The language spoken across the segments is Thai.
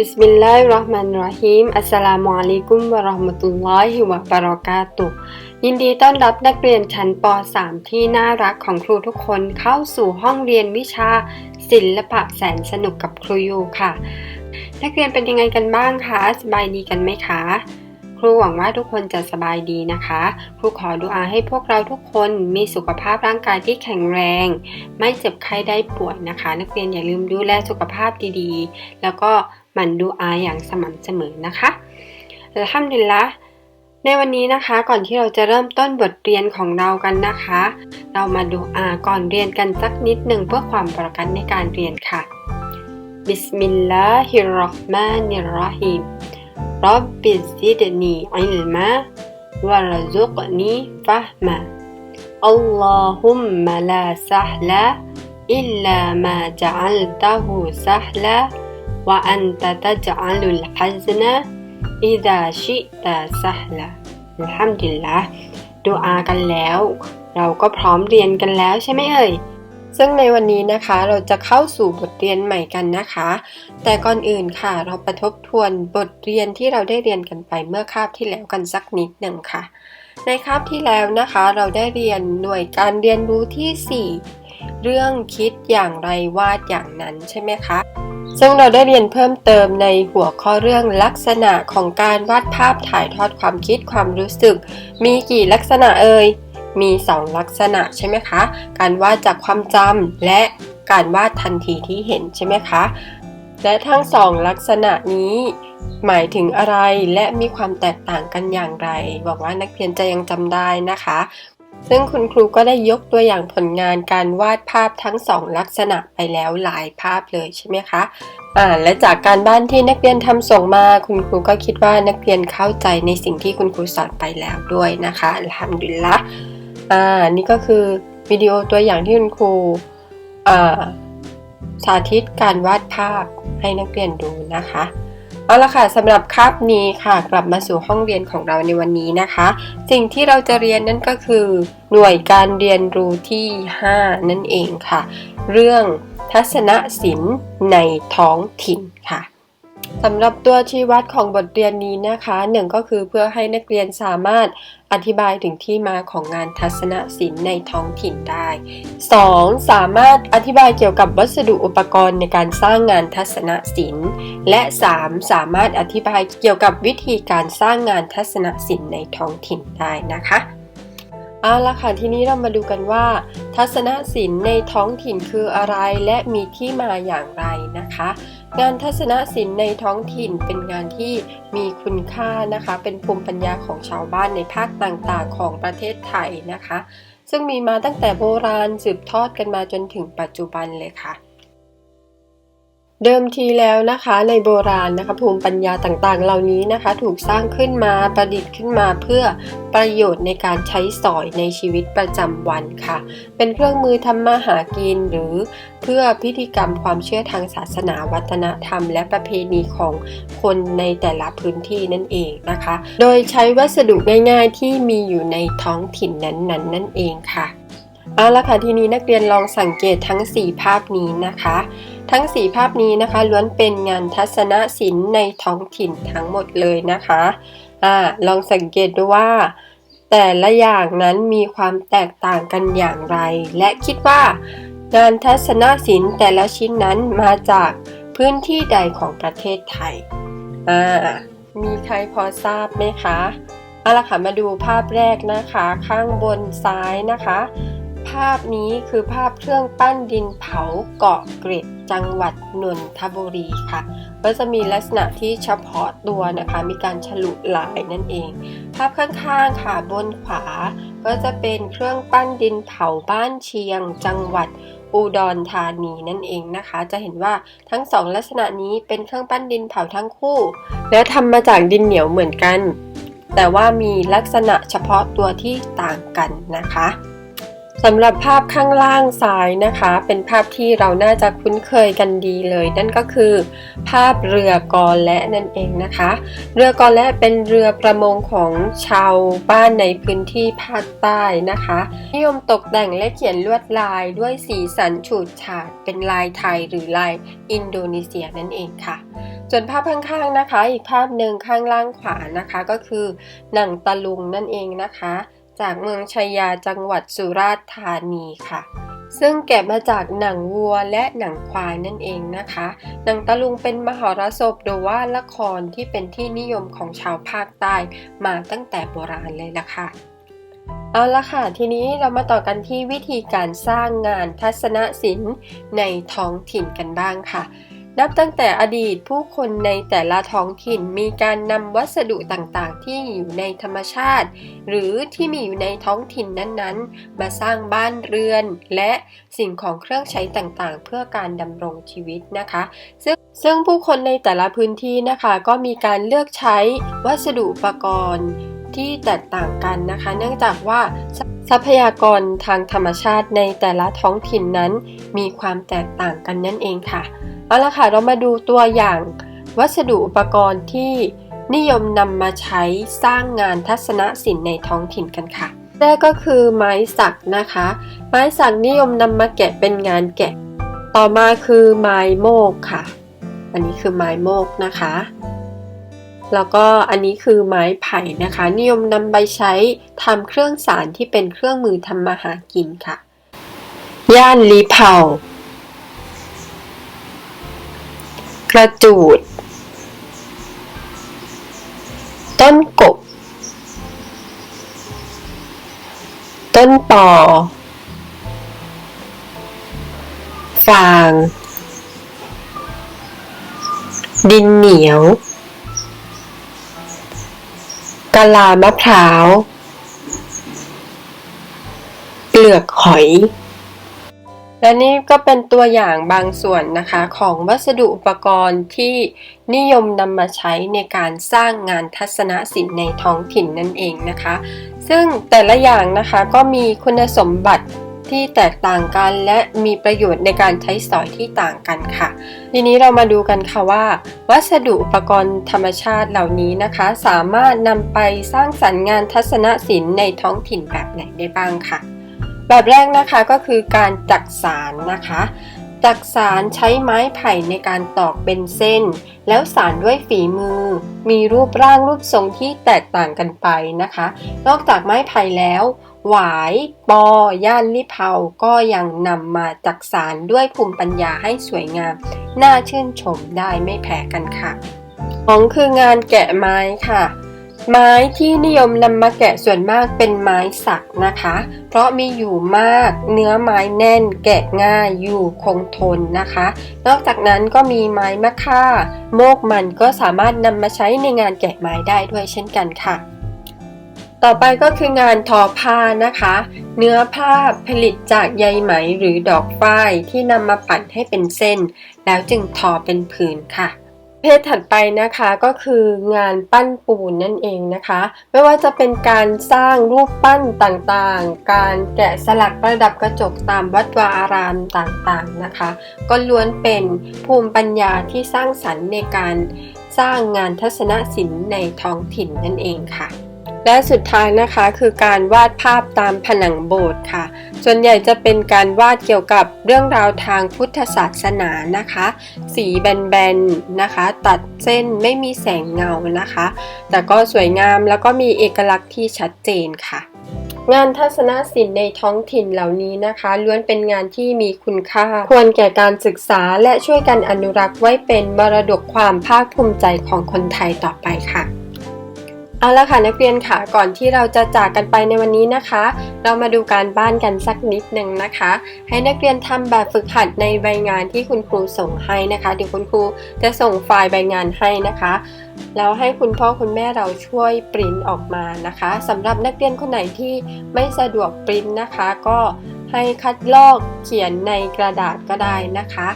บิสมิลลาฮิราะห์มานิรเราะฮีมอัสสลามุอะลัยกุมวะเราะห์มะตุลลอฮิวะบะเราะกาตุยินดีต้อนรับนักเรียนชั้นป .3 ที่น่ารักของครูทุกคนเข้าสู่ห้องเรียนวิชา ศิลปะแสนสนุกกับครูยูค่ะ นักเรียนเป็นยังไงกันบ้างคะ สบายดีกันไหมคะ ครูหวังว่าทุกคนจะสบายดีนะคะ ครูขอดุอาให้พวกเราทุกคนมีสุขภาพร่างกายที่แข็งแรง ไม่เจ็บไข้ได้ป่วยนะคะ นักเรียนอย่าลืมดูแลสุขภาพดีๆ แล้วก็หมั่นดูอาอย่างสม่ำเสมอนะคะอัลฮัมดุลิลละในวันนี้นะคะก่อนที่เราจะเริ่มต้นบทเรียนของเรากันนะคะ เรามาดูอาก่อนเรียนกันสักนิดหนึ่งเพื่อความประกันในการเรียนค่ะบิสมิลลาฮิรราะห์มานิรราะฮีม รับบิซิดนีอิลมาวะรซุกนีฟะมาอัลลอฮุมมะลาซะฮลาอิลลามาจัลตะฮูซะฮลา وأنت تجعل الحزن إذا شئت سهلا อัลฮัมดุลิลละดูอากันแล้ว เราก็พร้อมเรียนกันแล้วใช่ไหมเอ่ย ซึ่งในวันนี้นะคะเราจะเข้าสู่บทเรียนใหม่กันนะคะ แต่ก่อนอื่นค่ะ เราประทบทวนบทเรียนที่เราได้เรียนกันไปเมื่อคาบที่แล้วกันสักนิดหนึ่งค่ะ ในคาบที่แล้วนะคะ เราได้เรียนหน่วยการเรียนรู้ที่ 4 เรื่องคิดอย่างไรวาดอย่างนั้นใช่ไหมคะซึ่งเราได้เรียนเพิ่มเติมในหัวข้อเรื่องลักษณะของการวาดภาพถ่ายทอดความคิดความรู้สึก มีกี่ลักษณะเอ่ย มี 2 ลักษณะใช่ไหมคะ การวาดจากความจำและการวาดทันทีที่เห็นใช่ไหมคะ และทั้งสองลักษณะนี้ หมายถึงอะไรและมีความแตกต่างกันอย่างไรบอกว่านักเรียนจะยังจำได้นะคะ ซึ่งคุณครูก็ได้ยกตัวอย่างผลงานการวาดภาพทั้งสองลักษณะไปแล้วหลายภาพเลยใช่ไหมคะอ่าและจากการบ้านที่นักเรียนทำส่งมา คุณครูก็คิดว่านักเรียนเข้าใจในสิ่งที่คุณครูสอนไปแล้วด้วยนะคะอัลฮัมดุลิลละ อ่านี่ก็คือวิดีโอตัวอย่างที่คุณครูอ่าสาธิตการวาดภาพให้นักเรียนดูนะคะเอาละค่ะสำหรับคาบนี้ค่ะ กลับมาสู่ห้องเรียนของเราในวันนี้นะคะ สิ่งที่เราจะเรียนนั่นก็คือ หน่วยการเรียนรู้ที่ 5 นั่นเองค่ะ เรื่องทัศนศิลป์ในท้องถิ่นค่ะ สำหรับตัวชี้วัดของบทเรียนนี้นะคะหนึ่งก็คือเพื่อให้นักเรียนสามารถอธิบายถึงที่มาของงานทัศนศิลป์ในท้องถิ่นได้ 2. สามารถอธิบายเกี่ยวกับวัสดุอุปกรณ์ในการสร้างงานทัศนศิลป์ และ 3. สามารถอธิบายเกี่ยวกับวิธีการสร้างงานทัศนศิลป์ในท้องถิ่นได้นะคะเอาละค่ะทีนี้เรามาดูกันว่า ทัศนศิลป์ในท้องถิ่นคืออะไรและมีที่มาอย่างไรนะคะ งานทัศนศิลป์ในท้องถิ่นเป็นงานที่มีคุณค่านะคะ เป็นภูมิปัญญาของชาวบ้านในภาคต่างๆ ของประเทศไทยนะคะ ซึ่งมีมาตั้งแต่โบราณสืบทอดกันมาจนถึงปัจจุบันเลยค่ะ เดิมทีแล้วนะคะในโบราณนะคะภูมิปัญญาต่างๆ เหล่านี้นะคะ ถูกสร้างขึ้นมาประดิษฐ์ขึ้นมาเพื่อประโยชน์ในการใช้สอยในชีวิตประจำวันค่ะ เป็นเครื่องมือทำมาหากินหรือเพื่อพิธีกรรมความเชื่อทางศาสนาวัฒนธรรม และประเพณีของคนในแต่ละพื้นที่นั่นเองนะคะ โดยใช้วัสดุง่ายๆ ที่มีอยู่ในท้องถิ่นนั้นๆนั่นเองค่ะเอาละค่ะทีนี้นักเรียนลองสังเกตทั้ง 4 ภาพนี้นะคะ ทั้ง 4 ภาพนี้นะคะล้วนเป็นงานทัศนศิลป์ในท้องถิ่นทั้งหมดเลยนะคะอ่าลองสังเกตดูว่า แต่ละอย่างนั้นมีความแตกต่างกันอย่างไร และคิดว่า งานทัศนศิลป์แต่ละชิ้นนั้นมาจากพื้นที่ใดของประเทศไทยอ่ามีใครพอทราบไหมคะเอาละค่ะมาดูภาพแรกนะคะ ข้างบนซ้ายนะคะาพนี้คือภาพเครื่องปั้นดินเผาเกาะเกร็ดจังหวัดนนทบุรีค่ะ ก็จะมีลักษณะที่เฉพาะตัวนะคะ มีการฉลุลายนั่นเอง ภาพข้างๆค่ะบนขวา ก็จะเป็นเครื่องปั้นดินเผาบ้านเชียง จังหวัดอุดรธานีนั่นเองนะคะ จะเห็นว่าทั้งสองลักษณะนี้เป็นเครื่องปั้นดินเผาทั้งคู่ และทำมาจากดินเหนียวเหมือนกัน แต่ว่ามีลักษณะเฉพาะตัวที่ต่างกันนะคะ สำหรับภาพข้างล่างซ้ายนะคะ เป็นภาพที่เราน่าจะคุ้นเคยกันดีเลย นั่นก็คือ ภาพเรือกอและนั่นเองนะคะ เรือกอและเป็นเรือประมงของชาวบ้านในพื้นที่ภาคใต้นะคะนิยมตกแต่งและเขียนลวดลายด้วยสีสันฉูดฉาดเป็นลายไทยหรือลายอินโดนีเซียนั่นเองค่ะ ส่วนภาพข้างๆนะคะ อีกภาพหนึ่งข้างล่างขวานะคะก็คือหนังตะลุงนั่นเองนะคะ จากเมืองชัยยาจังหวัดสุราษฎร์ธานีค่ะ ซึ่งแกะมาจากหนังวัวและหนังควายนั่นเองนะคะ หนังตะลุงเป็นมหรสพหรือว่าละครที่เป็นที่นิยมของชาวภาคใต้มาตั้งแต่โบราณเลยล่ะค่ะเอาละค่ะ ทีนี้เรามาต่อกันที่วิธีการสร้างงานทัศนศิลป์ในท้องถิ่นกันบ้างค่ะ นับตั้งแต่อดีตผู้คนในแต่ละท้องถิ่นมีการนำวัสดุต่างๆ ที่อยู่ในธรรมชาติ หรือที่มีอยู่ในท้องถิ่นนั้นๆ มาสร้างบ้านเรือน และสิ่งของเครื่องใช้ต่างๆ เพื่อการดำรงชีวิตนะคะ ซึ่งซึ่งผู้คนในแต่ละพื้นที่นะคะก็มีการเลือกใช้วัสดุอุปกรณ์ที่แตกต่างกันนะคะ เนื่องจากว่าทรัพยากรทางธรรมชาติในแต่ละท้องถิ่นนั้น มีความแตกต่างกันนั่นเองค่ะ เอาละค่ะเรามาดูตัวอย่างวัสดุอุปกรณ์ที่นิยมนำมาใช้สร้างงานทัศนศิลป์ในท้องถิ่นกันค่ะ แรกก็คือไม้สักนะคะ ไม้สักนิยมนำมาแกะเป็นงานแกะ ต่อมาคือไม้โมกค่ะ อันนี้คือไม้โมกนะคะ แล้วก็อันนี้คือไม้ไผ่นะคะ นิยมนำไปใช้ทำเครื่องสารที่เป็นเครื่องมือทำมาหากินค่ะ ย่านลีเผา กระจูด ต้นกบ ต้นปอ ฟาง ดินเหนียวกะลามะพร้าว เปลือกหอย และนี่ก็เป็นตัวอย่างบางส่วนนะคะของวัสดุอุปกรณ์ที่นิยมนำมาใช้ในการสร้างงานทัศนศิลป์ในท้องถิ่นนั่นเองนะคะ ซึ่งแต่ละอย่างนะคะก็มีคุณสมบัติที่แตกต่างกันและมีประโยชน์ในการใช้สอยที่ต่างกันค่ะ ทีนี้เรามาดูกันค่ะว่า วัสดุอุปกรณ์ธรรมชาติเหล่านี้นะคะ สามารถนำไปสร้างสรรค์งานทัศนศิลป์ในท้องถิ่นแบบไหนได้บ้างค่ะ แบบแรกนะคะก็คือการจักสารนะคะ จักสารใช้ไม้ไผ่ในการตอกเป็นเส้น แล้วสารด้วยฝีมือ มีรูปร่างรูปทรงที่แตกต่างกันไปนะคะ นอกจากไม้ไผ่แล้วหวายปอย่านลิเผาก็ยังนำมาจักสารด้วยภูมิปัญญาให้สวยงาม น่าชื่นชมได้ไม่แพ้กันค่ะของคืองานแกะไม้ค่ะ ไม้ที่นิยมนำมาแกะส่วนมากเป็นไม้สักนะคะ เพราะมีอยู่มากเนื้อไม้แน่นแกะง่ายอยู่คงทนนะคะ นอกจากนั้นก็มีไม้มะค่า โมกมันก็สามารถนำมาใช้ในงานแกะไม้ได้ด้วยเช่นกันค่ะ ต่อไปก็คืองานทอผ้านะคะ เนื้อผ้าผลิตจากใยไหมหรือดอกฝ้ายที่นำมาปั่นให้เป็นเส้น แล้วจึงทอเป็นผืนค่ะ เพศถัดไปนะคะก็คืองานปั้นปูนนั่นเองนะคะ ไม่ว่าจะเป็นการสร้างรูปปั้นต่างๆ การแกะสลักประดับกระจกตามวัดวาอารามต่างๆนะคะ ก็ล้วนเป็นภูมิปัญญาที่สร้างสรรค์ในการสร้างงานทัศนศิลป์ในท้องถิ่นนั่นเองค่ะ และสุดท้ายนะคะคือการวาดภาพตามผนังโบสถ์ค่ะ ส่วนใหญ่จะเป็นการวาดเกี่ยวกับเรื่องราวทางพุทธศาสนานะคะ สีแบนๆนะคะ ตัดเส้นไม่มีแสงเงานะคะ แต่ก็สวยงามแล้วก็มีเอกลักษณ์ที่ชัดเจนค่ะงานทัศนศิลป์ในท้องถิ่นเหล่านี้นะคะล้วนเป็นงานที่มีคุณค่า ควรแก่การศึกษาและช่วยกันอนุรักษ์ไว้เป็นมรดกความภาคภูมิใจของคนไทยต่อไปค่ะ เอาละค่ะนักเรียนค่ะก่อนที่เราจะจากกันไปในวันนี้นะคะ เรามาดูการบ้านกันสักนิดหนึ่งนะคะ ให้นักเรียนทำแบบฝึกหัดในใบงานที่คุณครูส่งให้นะคะเดี๋ยวคุณครูจะส่งไฟล์ใบงานให้นะคะแล้วให้คุณพ่อคุณแม่เราช่วยปริ้นออกมานะคะสำหรับนักเรียนคนไหนที่ไม่สะดวกปริ้นนะคะ ก็ให้คัดลอกเขียนในกระดาษก็ได้นะคะ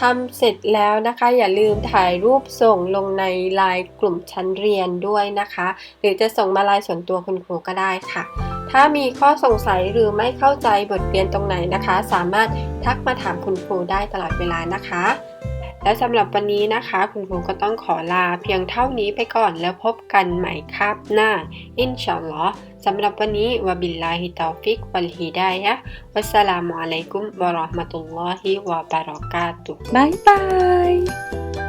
ทำเสร็จแล้วนะคะ อย่าลืมถ่ายรูปส่งลงในไลน์กลุ่มชั้นเรียนด้วยนะคะ หรือจะส่งมาไลน์ส่วนตัวคุณครูก็ได้ค่ะ ถ้ามีข้อสงสัยหรือไม่เข้าใจบทเรียนตรงไหนนะคะ สามารถทักมาถามคุณครูได้ตลอดเวลานะคะ และสำหรับวันนี้นะคะ คุณครูก็ต้องขอลาเพียงเท่านี้ไปก่อนแล้วพบกันใหม่คาบหน้า อินชาอัลลอฮ์ สำหรับวันนี้วะบิลลาฮิตอฟิกวัลฮิดายะวัสสลามุอะลัยกุมวะเราะห์มะตุลลอฮิวะบะเราะกาตุฮ์บ๊ายบาย